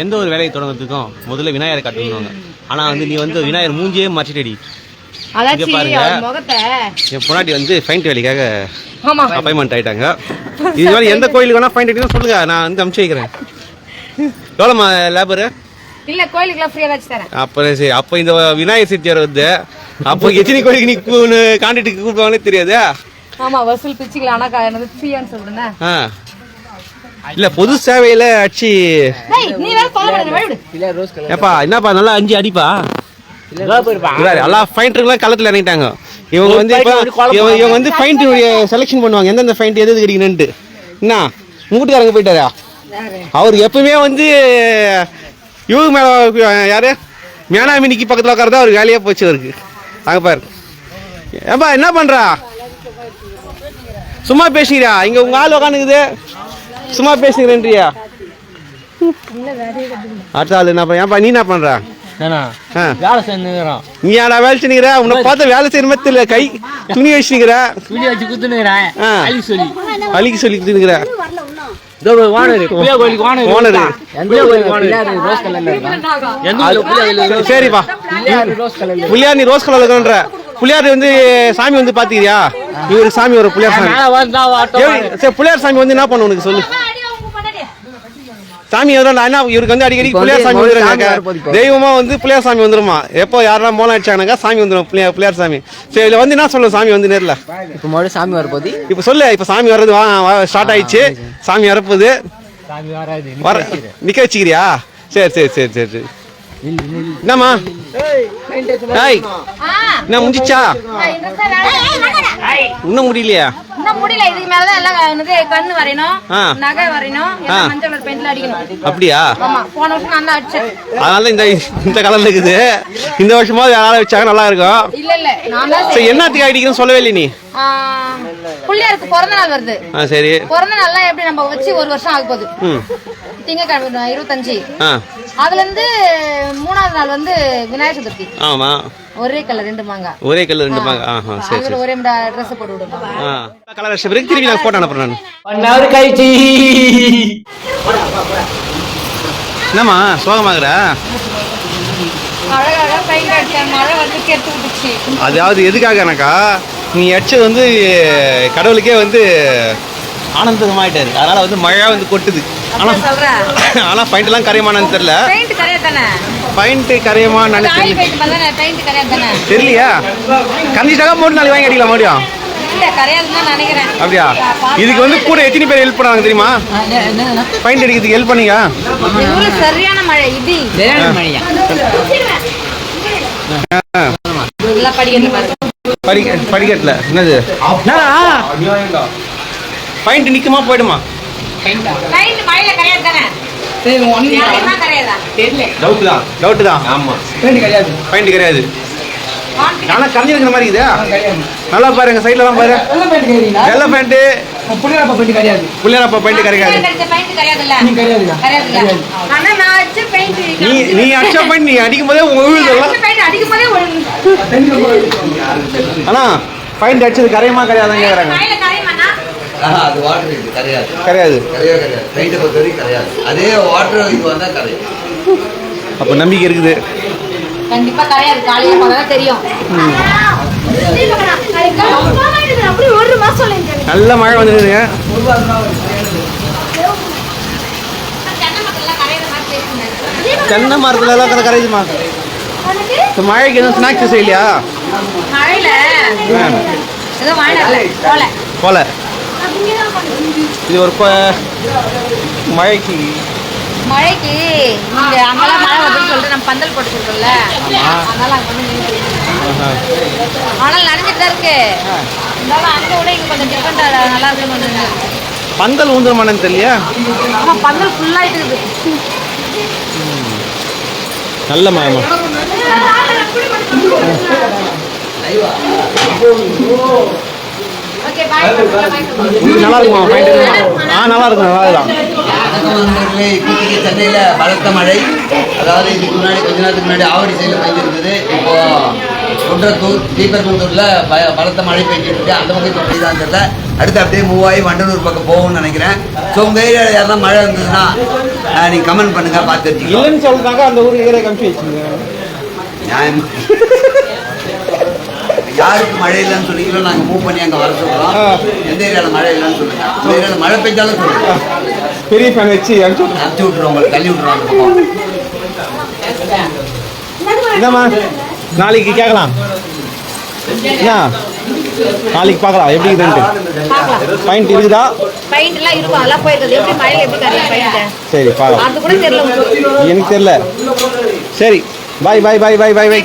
எந்த ஒரு வேலையை தொடங்குறதுக்கும் முதல்ல விநாயகரை காட்டணுவாங்க ஆனா வந்து நீ வந்து விநாயகர் மூஞ்சியே முகத்தை. என் பொண்டாட்டி வந்து ஃபைண்ட் வேலைக்காக அப்பாயின்மெண்ட் ஆயிட்டாங்க. இது மாதிரி எந்த கோயிலுக்கு வேணா ஃபைண்ட் அடிக்கணும் சொல்லுங்க. நான் வந்து அனுப்பிச்சு வைக்கிறேன். லேபரு இல்ல கோயிலுக்குலாம் ஃப்ரீயா வச்சு தரேன். அப்புறம் சரி அப்போ இந்த விநாயகர் செட்டியார் வந்து அப்போ எத்தனை கோயிலுக்கு நீ கான்ட்ராக்டுக்கு கூப்பிடுவாங்கன்னே தெரியாது? ஆமா வசூல் பிச்சுக்கலாம் ஆனா ஃப்ரீயான்னு சொல்றேன் இல்ல பொது சேவையில அடிச்சு விடு ஏப்பா என்னப்பா நல்லா அஞ்சு அடிப்பா? இவரு, எல்லா ஃபைண்டருங்களும் களத்துல இறங்கிட்டாங்க. இவங்க வந்து இவங்க வந்து ஃபைண்ட் செலெக்ஷன் பண்ணுவாங்க. எந்தெந்த ஃபைண்ட் எது எது கிடைக்கணுன்ட்டு என்ன? மூட்டுக்காரங்க போயிட்டாரா? அவர் எப்பவுமே வந்து இவங்க மேல யாரு? மேனாமினிக்கு பக்கத்துல உட்காரதா அவர் வேலையா போச்சு அவருக்கு. அங்க பாரு. ஏப்பா என்ன பண்றா? சும்மா பேசுகிறா இங்க உங்க ஆள் உட்காந்துக்குது சும்மா பேசுகிறேன்றியா அடுத்த ஆள் என்ன பண்ற? ஏன்பா நீ என்ன பண்ற. வேலை செஞ்சுக்கிறோம் நீ ஏடா வேலை செய்யுங்கிற உன்னை பார்த்து வேலை செய்யற மாதிரி தெரியல. கை துணி வச்சுக்கிற. துணி வச்சு குத்துனுக்கிறேன். சொல்லி. அழிக்க சொல்லி சரிப்பா. புள்ளியார் நீ ரோஸ் இருக்கன்ற. புள்ளியார் வந்து சாமி வந்து பாத்துக்கிறியா? இவரு சாமி ஒரு புள்ளியார் சாமி. சரி புள்ளியார் சாமி வந்து என்ன பண்ண உனக்கு சொல்லு. சாமி என்ன இவருக்கு வந்து அடிக்கடி புள்ளியார் சாமி வந்துருங்க தெய்வமா வந்து புள்ளியார் சாமி வந்துருமா? எப்போ யாரெல்லாம் மோளம் அடிச்சாங்கனாக்கா சாமி வந்துடும் புள்ளியார் புள்ளியார் சாமி. சரி இதுல வந்து என்ன சொல்லு சாமி வந்து நேர்ல? இப்ப மறுபடியும் சாமி வரப்போது இப்ப சொல்லு இப்ப சாமி வர்றது வா ஸ்டார்ட் ஆயிடுச்சு. சாமி வரப்போகுது. சாமி வராது வர நிக்க வச்சுக்கிறியா? சரி சரி சரி சரி சரி. என்னம்மா? ஏய் என்ன முடிஞ்சிச்சா இன்னும் முடியலையா? இன்னும் முடியல இதுக்கு மேலதான் எல்லாம் என்னது கண்ணு வரையணும் ஆ. நகை வரையணும் ஆ. எல்லாம் மஞ்சள் கலர் பெயிண்ட்ல அடிக்கணும் அப்படியா? ஆமா போன வருஷம் நான் தான் அடிச்சேன் அதனால இந்த இந்த கலர்ல இருக்குது. இந்த வருஷமா ஆளை வச்சாங்க நல்லா இருக்கும். இல்ல இல்ல நான் என்னத்துக்கு அடிக்கணும்னு சொல்லவே இல்லை நீ. பிள்ளையாருக்கு பிறந்த நாள் வருது சரி. பிறந்த நாள்லாம் எப்படி நம்ம வச்சு ஒரு வருஷம் ஆக போகுது? திங்கக்கிழமை இருபத்தஞ்சு. அதுல இருந்து மூணாவது நாள் வந்து விநாயகர் சதுர்த்தி. ஆமா. ஒரே கலர் ரெண்டு மாங்கா. ஒரே கலர் ரெண்டு பாங்க ஆஹா சரி அதுல சரி ஒரே ட்ரெஸ் போட்டு விடுவோம் ஆ. கலர் அடிச்ச பிறகு திரும்பி நான் போட்டோ அனுப்புறேன் நான். ஒன் ஹவர் கழிச்சு என்னம்மா சோகமாகற அழகாக பெயிண்ட் அடிச்சேன் மழை வந்து கெடுத்து விட்டுச்சு. அதாவது எதுக்காகனாக்கா நீ அடிச்சது வந்து கடவுளுக்கே வந்து ஆனந்தமாயிட்டாரு. அதனால வந்து மழையா வந்து கொட்டுது. ஆனா ஆனா பாயிண்ட் எல்லாம் கரையமானு தெரியல. பெயிண்ட் கரையா தானே பாயிண்ட் கரையமா காலி நினைச்சு பெயிண்ட் பண்ணா பெயிண்ட் கரையா தானே தெரியலையா? கண்டிச்சாக மூணு நாள் வாங்கி அடிக்கலாம் மறுபடியும்? நினைக்கிறேன். அப்படியா? இதுக்கு வந்து கூட எத்தனை பேர் ஹெல்ப் பண்ணாங்க தெரியுமா? பாயிண்ட் அடிக்கிறதுக்கு ஹெல்ப் பண்ணீங்க? சரியான மழை படிக்கட்டில் என்னது? பாயிண்ட் நிக்குமா போயிடுமா? தானே? டவுட் தான். டவுட் தான்? ஆமா. பாயிண்ட் கிடையாது ஆனா கரைஞ்சிருக்கிற மாதிரி இருக்குதா நல்லா பாருங்க சைட்லலாம் பாரு. வெள்ளை பேண்ட் புள்ளியாரப்பா நான் அடிச்ச பெயிண்ட் நீ நீ அடிச்ச பாயிண்ட் நீ அடிக்கும் போதே உழுதெல்லாம் பெயிண்ட் அடிக்கும் போதே ஒழுங்கு ஆனா பாயிண்ட் அடிச்சது கரையமா கரையாதான் கேக்குறாங்க. அது வாட்டர் இது கரையாது கரையாது கரையவே கரையாது பெயிண்டை பொறுத்த வரைக்கும் கரையாது அதே வாட்டர் இது வந்தால் கரையும் அப்ப நம்பிக்கை இருக்குது. கண்டிப்பா கரையாது காலையில பார்த்தா தெரியும். அப்படி ஒரு மாசம் நல்ல மழை வந்துருக்குங்க தென்னை மரத்துல எல்லாம் கரை கரையுதுமா? இந்த மழைக்கு எதுவும் ஸ்நாக்ஸ் செய்யலையா? மழையில? போல. போல. இது ஒரு மழைக்கு. மழைக்கு. இங்க அங்கெல்லாம் மழை வருதுன்னு சொல்லிட்டு நம்ம பந்தல் போட்டு சொல்றோம்ல அதனால அங்க வந்து நின்னுட்டு ஆனால் நனைஞ்சிட்டு தான் இருக்கு. இருந்தாலும் அங்க விட இங்க கொஞ்சம் டிஃபரெண்டா நல்லா கொஞ்சம் பந்தல் ஊந்துருமானு தெரியலையா? ஆமா பந்தல் ஃபுல்லாயிட்டு இருக்குது. நல்ல பாய் இது நல்லா இருக்குமா ஆ நல்லா இருக்கும் நல்லா நண்பர்களே இப்போதைக்கு சென்னையில் பலத்த மழை. அதாவது இதுக்கு முன்னாடி கொஞ்ச நேரத்துக்கு முன்னாடி ஆவடி சைடில் பெய்திருந்தது. இப்போ குன்றத்தூர் ஸ்ரீபெரும்புத்தூர்ல ப- பலத்த மழை பெஞ்சிட்டு இருக்கு அந்த பக்கம் இப்போ பெய்தான் தெரியல. அடுத்து அப்படியே மூவ் ஆகி வண்டலூர் பக்கம் போகும்னு நினைக்கிறேன். ஸோ உங்கள் ஏரியாவில் யாரெல்லாம் மழை இருந்ததுன்னா அஹ், நீங்க கமெண்ட் பண்ணுங்க பார்த்து தெரிஞ்சுக்கலாம். இல்லைன்னு சொல்றாங்க அந்த ஊர் ஏரியா கமிச்சு வச்சுங்க நியாயம். யாருக்கு மழை இல்லைன்னு சொல்லிக்கிறோம் நாங்கள் மூவ் பண்ணி அங்கே வர சொல்கிறோம் ஆ. எந்த ஏரியாவில் மழை இல்லைன்னு சொல்லுங்க. இந்த ஏரியாவில் மழை பெஞ்சாலும் சொல்லுங்க. பெரிய ஃபேன் வச்சு அனுப்பிச்சு விட்ருவோம் உங்களை தள்ளி பக்கம். என்னம்மா? நாளைக்கு கேட்கலாம். என்ன? நாளைக்கு பார்க்கலாம். எப்படி பார்க்கலாம் பாயிண்ட் இருக்குதா? பெயிண்ட் எல்லாம் இருக்கும். அதெல்லாம் போயிருக்குது எப்படி மழையில எப்படி கரையும் பெயிண்ட் சரி பார்க்கலாம். அது கூட தெரியல எனக்கு தெரியல. சரி. பாய் பாய் பாய் பாய் பாய் பாய்